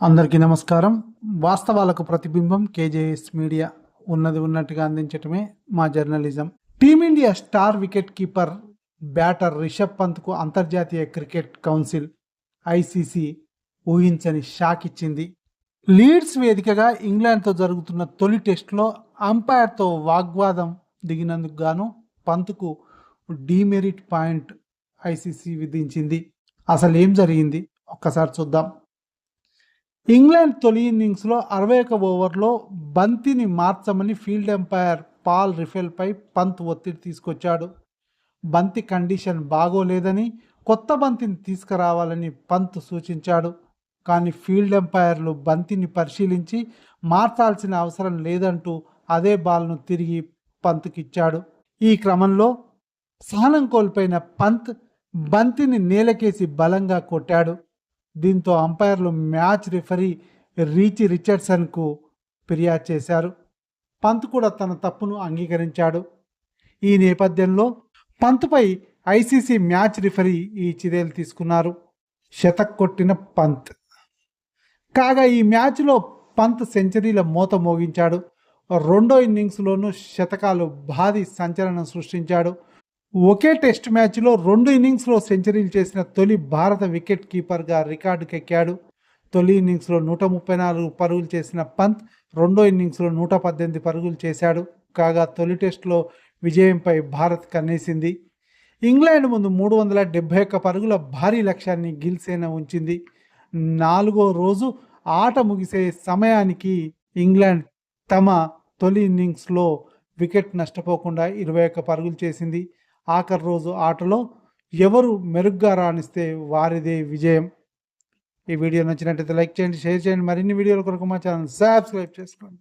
అందరికీ నమస్కారం. వాస్తవాలకు ప్రతిబింబం కేజేఎస్ మీడియా ఉన్నది ఉన్నట్టుగా అందించటమే మా journalism. Team India star wicket keeper batter Rishabh పంత్కు అంతర్జాతీయ క్రికెట్ కౌన్సిల్ ఐసీసీ ఊహించని షాక్ ఇచ్చింది. లీడ్స్ వేదికగా ఇంగ్లాండ్తో జరుగుతున్న తొలి టెస్టులో అంపైర్తో వాగ్వాదం దిగినందుకు గాను పంత్కు డీమెరిట్ పాయింట్ ఐసీసీ విధించింది. అసలు ఏం జరిగింది? ఒక్కసారి చూద్దాం. ఇంగ్లాండ్ తొలి ఇన్నింగ్స్లో అరవై ఒక ఓవర్లో బంతిని మార్చమని ఫీల్డ్ ఎంపైర్ పాల్ రిఫెల్పై పంత్ ఒత్తిడి తీసుకొచ్చాడు. బంతి కండిషన్ బాగోలేదని కొత్త బంతిని తీసుకురావాలని పంత్ సూచించాడు. కానీ ఫీల్డ్ ఎంపైర్లు బంతిని పరిశీలించి మార్చాల్సిన అవసరం లేదంటూ అదే బాల్ను తిరిగి పంత్కిచ్చాడు. ఈ క్రమంలో సహనం కోల్పోయిన పంత్ బంతిని నేలకేసి బలంగా కొట్టాడు. దీంతో అంపైర్లు మ్యాచ్ రిఫరీ రీచి రిచర్డ్సన్కు ఫిర్యాదు చేశారు. పంత్ కూడా తన తప్పును అంగీకరించాడు. ఈ నేపథ్యంలో పంత్పై ఐసీసీ మ్యాచ్ రిఫరీ ఈ చర్యలు తీసుకున్నారు. శతక్ కొట్టిన పంత్. కాగా ఈ మ్యాచ్లో పంత్ సెంచరీల మోత మోగించాడు. రెండో ఇన్నింగ్స్లోనూ శతకాలు భారీ సంచలనం సృష్టించాడు. ఒకే టెస్ట్ మ్యాచ్లో రెండు ఇన్నింగ్స్లో సెంచరీలు చేసిన తొలి భారత వికెట్ కీపర్గా రికార్డుకెక్కాడు. తొలి ఇన్నింగ్స్లో నూట ముప్పై నాలుగు పరుగులు చేసిన పంత్ రెండో ఇన్నింగ్స్లో నూట పద్దెనిమిది పరుగులు చేశాడు. కాగా తొలి టెస్టులో విజయంపై భారత్ కన్నేసింది. ఇంగ్లాండ్ ముందు మూడు వందల డెబ్బై ఒక్క పరుగుల భారీ లక్ష్యాన్ని గిల్సేన ఉంచింది. నాలుగో రోజు ఆట ముగిసే సమయానికి ఇంగ్లాండ్ తమ తొలి ఇన్నింగ్స్లో వికెట్ నష్టపోకుండా ఇరవై ఒక్క పరుగులు చేసింది. ఆఖరి రోజు ఆటలో ఎవరు మెరుగ్గా రాణిస్తే వారిదే విజయం. ఈ వీడియో నచ్చినట్టయితే లైక్ చేయండి షేర్ చేయండి. మరిన్ని వీడియోల కొరకు మా ఛానల్ సబ్స్క్రైబ్ చేసుకోండి.